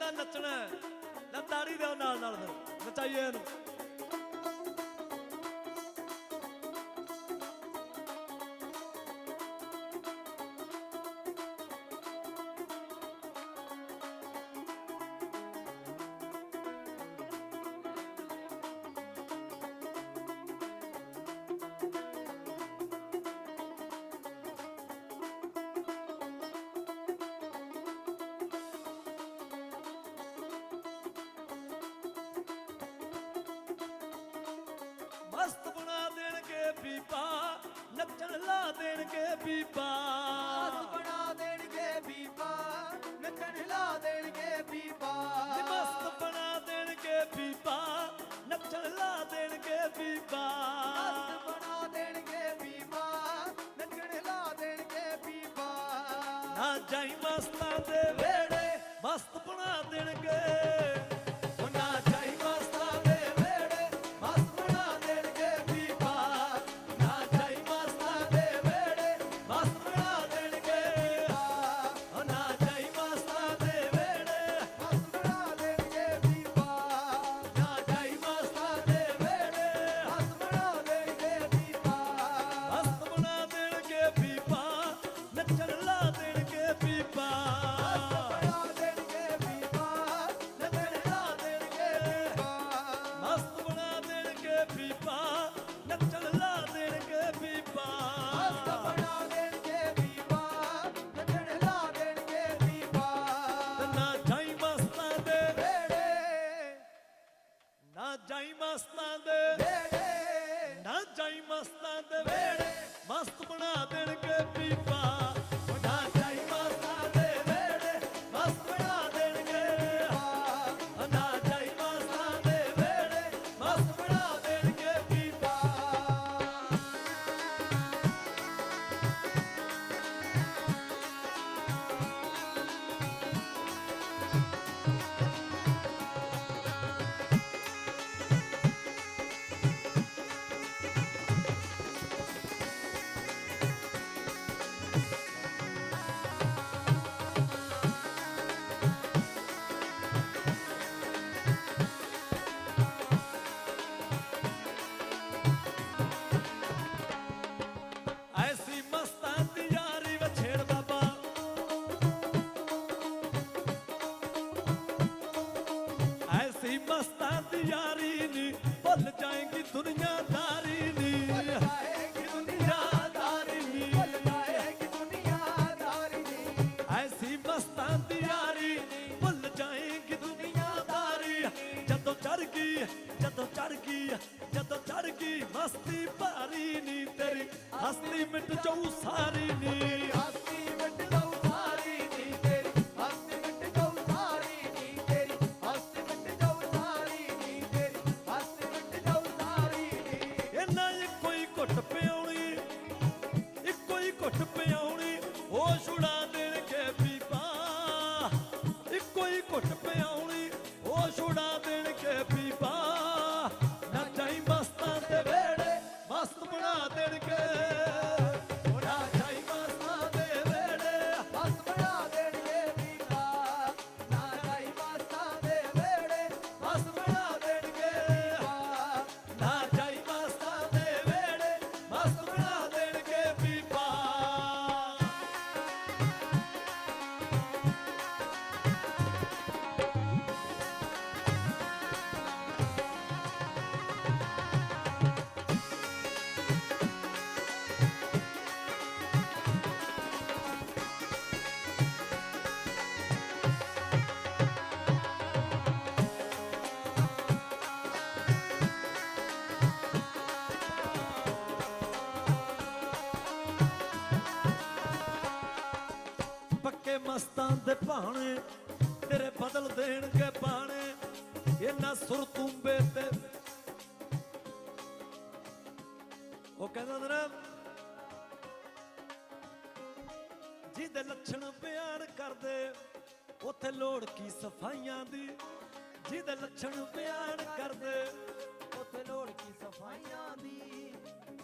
ਕਹਿੰਦਾ ਨੱਚਣਾ ਲੈ ਤਾੜੀ ਦਿਓ ਨਾਲ ਨਾਲ ਫਿਰ। ਨਚਾਈਏ ਇਹਨੂੰ। ਨੱਚਣ ਲਾ ਦੇਣਗੇ ਬੀਬਾ। ਆਸ ਬਣਾ ਦੇਣਗੇ ਬੀਬਾ। ਨੱਚਣ ਲਾ ਦੇਣਗੇ ਬੀਬਾ। ਮਸਤ ਬਣਾ ਦੇਣਗੇ ਬੀਬਾ। ਨੱਚਣ ਲਾ ਦੇਣਗੇ ਬੀਬਾ। ਮਸਤ ਬਣਾ ਦੇਣਗੇ ਬੀਬਾ। ਨੱਚਣ ਲਾ ਦੇਣਗੇ ਬੀਬਾ। ਨਾ ਜਾਈ ਮਸਤਾਂ ਦੇ ਵੇੜੇ ਮਸਤ ਬਣਾ ਦੇਣਗੇ। ਮਸਤਾਂ ਦੇ ਭਾਣੇ, ਤੇਰੇ ਬਦਲ ਦੇਣਗੇ ਬਾਣੇ, ਇਹਨਾਂ ਸੁਰ ਤੁੰਬੇ ਤੇ। ਉਹ ਕਹਿੰਦਾ ਨਾ ਜਿਹਦੇ ਲੱਛਣ ਪਿਆਰ ਕਰਦੇ, ਉਥੇ ਲੋੜ ਕੀ ਸਫਾਈਆਂ ਦੀ? ਜਿਹਦੇ ਲੱਛਣ ਪਿਆਰ ਕਰਦੇ, ਉਥੇ ਲੋੜ ਕੀ ਸਫਾਈਆਂ ਦੀ?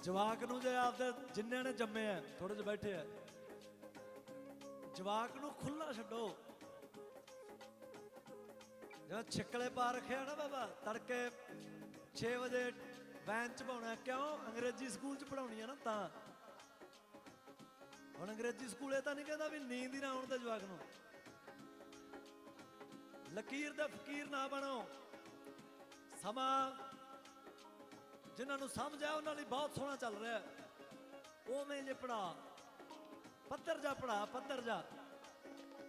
ਜਵਾਕ ਨੂੰ ਜੇ ਆਪਦੇ ਜਿੰਨੇ ਨੇ ਜੰਮੇ ਆ ਥੋੜੇ ਜਿ ਬੈਠੇ ਆ। ਜਵਾਕ ਨੂੰ ਖੁੱਲਾ ਛੱਡੋ। ਜਿਹੜਾ ਛਿੱਕਲੇ ਪਾ ਰੱਖਿਆ ਨਾ ਬਾਬਾ, ਤੜਕੇ 6 ਵਜੇ ਵੈਨ ਚ ਪਾਉਣਾ, ਕਿਉਂ? ਅੰਗਰੇਜ਼ੀ ਸਕੂਲ ਚ ਪੜਾਉਣੀ ਆ ਨਾ ਤਾਂ। ਹੁਣ ਅੰਗਰੇਜ਼ੀ ਸਕੂਲ ਇਹ ਤਾਂ ਨਹੀਂ ਕਹਿੰਦਾ ਵੀ ਨੀਂਦ ਹੀ ਨਾ ਆਉਣ ਤੇ ਜਵਾਕ ਨੂੰ। ਲਕੀਰ ਦਾ ਫਕੀਰ ਨਾ ਬਣੋ। ਸਮਾਂ ਜਿਨ੍ਹਾਂ ਨੂੰ ਸਮਝ ਆ, ਉਹਨਾਂ ਲਈ ਬਹੁਤ ਸੋਹਣਾ ਚੱਲ ਰਿਹਾ। ਉਵੇਂ ਜੇ ਪੜਾ ਪੱਧਰ ਜਾ ਪੜਾ ਪੱਧਰ ਜਾ।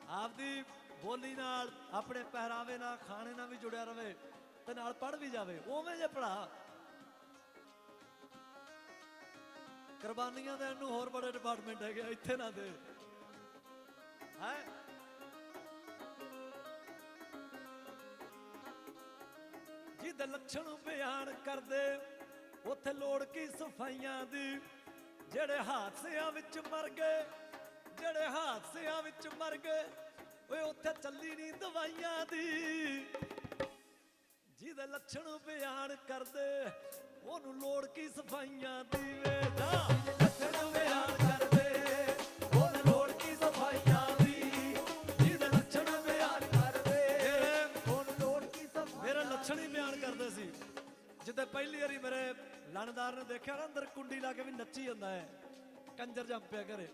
ਆਪਦੀ ਬੋਲੀ ਨਾਲ ਆਪਣੇ ਪਹਿਰਾਵੇ ਨਾਲ ਖਾਣੇ ਨਾਲ ਵੀ ਜੁੜਿਆ ਰਵੇ ਤੇ ਨਾਲ ਪੜ ਵੀ ਜਾਵੇ ਉਵੇਂ ਜੇ ਪੜਾ ਕੁਰਬਾਨੀਆਂ ਦੇ ਨੂੰ ਹੋਰ ਬੜੇ ਡਿਪਾਰਟਮੈਂਟ ਹੈਗੇ ਆ, ਇੱਥੇ ਨਾ ਦੇ। ਹੈ? ਜਿਹਦੇ ਲੱਛਣ ਬਿਆਨ ਕਰਦੇ ਉੱਥੇ ਲੋੜ ਕੀ ਸਫਾਈਆਂ ਦੀ ਜਿਹੜੇ ਹਾਦਸਿਆਂ ਵਿੱਚ ਮਰ ਗਏ ਜਿਹੜੇ ਹਾਦਸਿਆਂ ਵਿੱਚ ਮਰ ਗਏ ਓਏ ਉੱਥੇ ਚੱਲੀ ਨਹੀਂ ਦਵਾਈਆਂ ਦੀ। ਜਿਹਦੇ ਲੱਛਣ ਬਿਆਨ ਕਰਦੇ ਉਹਨੂੰ ਲੋੜ ਕੀ ਸਫਾਈਆਂ ਦੀ ਵੇ। ਜਾ ਲੱਛਣ ਬਿਆਨ ਕਰਦੇ ਉਹਨੂੰ ਲੋੜ ਕੀ ਸਫਾਈਆਂ ਦੀ। ਜਿਹਦੇ ਲੱਛਣ ਬਿਆਨ ਕਰਦੇ ਲੋੜ ਕੀ ਮੇਰਾ ਲੱਛਣ ਹੀ ਬਿਆਨ ਕਰਦੇ ਸੀ। ਜਿੱਦੇ ਪਹਿਲੀ ਵਾਰੀ ਮੇਰੇ ਲਾਣੇਦਾਰ ਨੇ ਦੇਖਿਆ ਨਾ ਅੰਦਰ ਕੁੰਡੀ ਲਾ ਕੇ ਵੀ ਨੱਚੀ ਜਾਂਦਾ ਹੈ। ਕੰਜਰ ਜੰਪਿਆ ਕਰੇ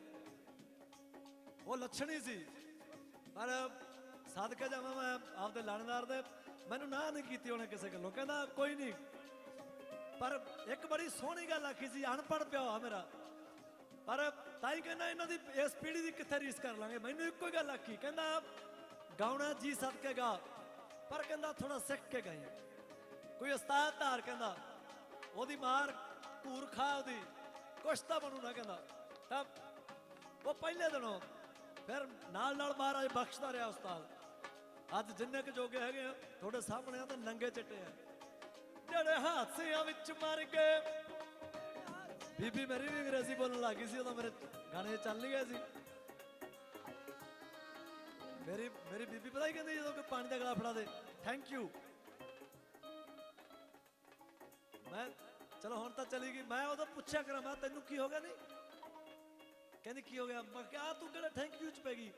ਉਹ ਲੱਛਣ ਹੀ ਸੀ। ਪਰ ਸਦਕੇ ਜਾਵਾਂ ਮੈਂ ਆਪਦੇ ਲਾਣੇਦਾਰ ਦੇ ਮੈਨੂੰ ਨਾ ਨਹੀਂ ਕੀਤੀ ਉਹਨੇ ਕਿਸੇ ਗੱਲੋਂ। ਕਹਿੰਦਾ ਕੋਈ ਨਹੀਂ। ਪਰ ਇੱਕ ਬੜੀ ਸੋਹਣੀ ਗੱਲ ਆਖੀ ਸੀ, ਅਨਪੜ੍ਹ ਪਿਆ ਹੋਇਆ ਮੇਰਾ। ਪਰ ਤਾਈ ਕਹਿੰਦਾ ਇਹਨਾਂ ਦੀ ਇਸ ਪੀੜ੍ਹੀ ਦੀ ਕਿੱਥੇ ਰੀਸ ਕਰ ਲਾਂਗੇ? ਮੈਨੂੰ ਇੱਕੋ ਹੀ ਗੱਲ ਆਖੀ। ਕਹਿੰਦਾ, ਗਾਉਣਾ ਜੀ ਸਦਕੇ ਗਾ। ਪਰ ਕਹਿੰਦਾ ਥੋੜਾ ਸਿੱਖ ਕੇ ਗਏ ਕੋਈ ਉਸਤਾਦ ਧਾਰ ਕਹਿੰਦਾ, ਉਹਦੀ ਮਾਰ ਘੂਰ ਖਾ ਉਹਦੀ। ਕੁਛ ਤਾਂ ਬਣੂ ਨਾ ਕਹਿੰਦਾ। ਤਾਂ ਉਹ ਪਹਿਲੇ ਦਿਨੋਂ ਫਿਰ ਨਾਲ ਨਾਲ ਮਹਾਰਾਜ ਬਖਸ਼ਦਾ ਰਿਹਾ ਉਸਤਾਦ। ਅੱਜ ਜਿੰਨੇ ਕੁ ਜੋਗੇ ਹੈਗੇ ਆ, ਤੁਹਾਡੇ ਸਾਹਮਣੇ ਆ ਤਾਂ ਨੰਗੇ ਚਿੱਟੇ ਆ। ਜਿਹੜੇ ਹਾਦਸਿਆਂ ਵਿੱਚ ਮਰ ਗਏ। ਬੀਬੀ ਮੇਰੀ ਵੀ ਅੰਗਰੇਜ਼ੀ ਬੋਲਣ ਲੱਗ ਗਈ ਸੀ, ਉਦੋਂ ਮੇਰੇ ਗਾਣੇ ਚੱਲ ਨਹੀਂ ਗਏ ਸੀ। ਮੇਰੀ ਮੇਰੀ ਬੀਬੀ ਪਤਾ ਹੀ ਕਹਿੰਦੀ ਜਦੋਂ ਕੋਈ ਪਾਣੀ ਦਾ ਗਲਾ ਫੜਾ ਦੇ ਥੈਂਕ ਯੂ ਮੈਂ ਚਲੋ ਹੁਣ ਤਾਂ ਚਲੀ ਗਈ। ਮੈਂ ਉਦੋਂ ਪੁੱਛਿਆ ਕਰਾਂ, ਮੈਂ ਤੈਨੂੰ ਕੀ ਹੋ ਗਿਆ? ਨਹੀਂ ਕਹਿੰਦੀ ਕੀ ਹੋ ਗਿਆ? ਮੈਂ ਕਿਹਾ, ਆਹ ਤੂੰ ਕਿਹੜਾ ਥੈਂਕ ਯੂ ਚ ਪੈ ਗਈ?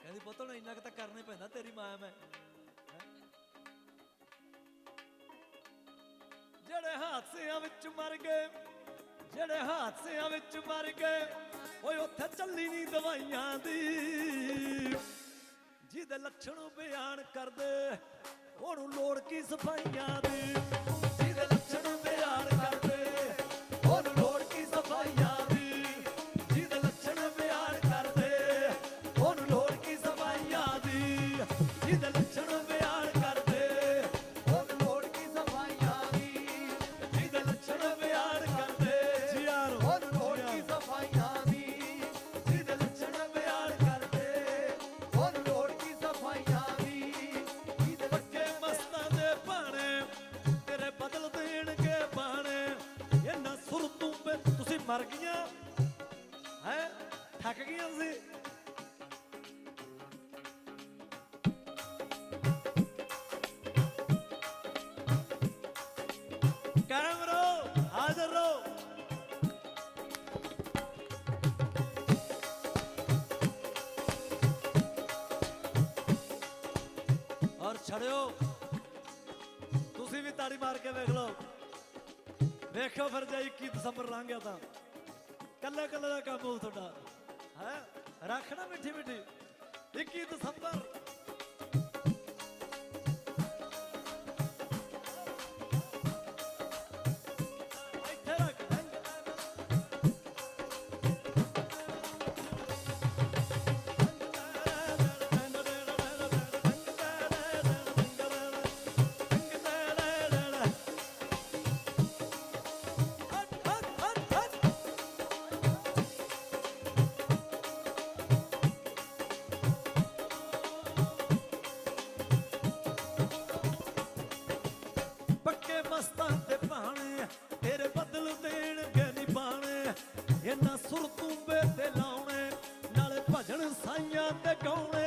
ਕਹਿੰਦੀ, ਪੁੱਤ, ਹੁਣ ਇੰਨਾ ਕੁ ਤਾਂ ਕਰਨਾ ਪੈਂਦਾ, ਤੇਰੀ ਮਾਂ ਮੈਂ। ਜਿਹੜੇ ਹਾਦਸਿਆਂ ਵਿੱਚ ਮਰ ਗਏ, ਜਿਹੜੇ ਹਾਦਸਿਆਂ ਵਿੱਚ ਮਰ ਗਏ, ਓਏ, ਉੱਥੇ ਚੱਲੀ ਨਹੀਂ ਦਵਾਈਆਂ ਦੀ। ਜਿਹਦੇ ਲੱਛਣ ਬਿਆਨ ਕਰਦੇ, ਉਹਨੂੰ ਲੋੜ ਕੀ ਸਫਾਈਆਂ ਦੀ? ਜਿਹਦੇ ਲੱਛਣ ਬਿਆਨ ਮਰ ਗਈਆਂ। ਹੈ? ਥੱਕ ਗਈਆਂ ਸੀ। ਕਾਇਮ ਰਹੋ ਹਾਜ਼ਰ ਰਹੋ ਔਰ ਛੜਿਓ, ਤੁਸੀਂ ਵੀ ਤਾੜੀ ਮਾਰ ਕੇ ਵੇਖ ਲਓ। ਵੇਖੋ ਫਿਰ ਜੇ 21 ਦਸੰਬਰ ਲੰਘ ਗਿਆ ਤਾਂ। ਕੱਲੇ ਕੱਲੇ ਦਾ ਕੰਮ ਹੋਊ ਤੁਹਾਡਾ, ਹੈ? ਰੱਖਣਾ ਮਿੱਠੀ ਮਿੱਠੀ। 21 ਦਸੰਬਰ going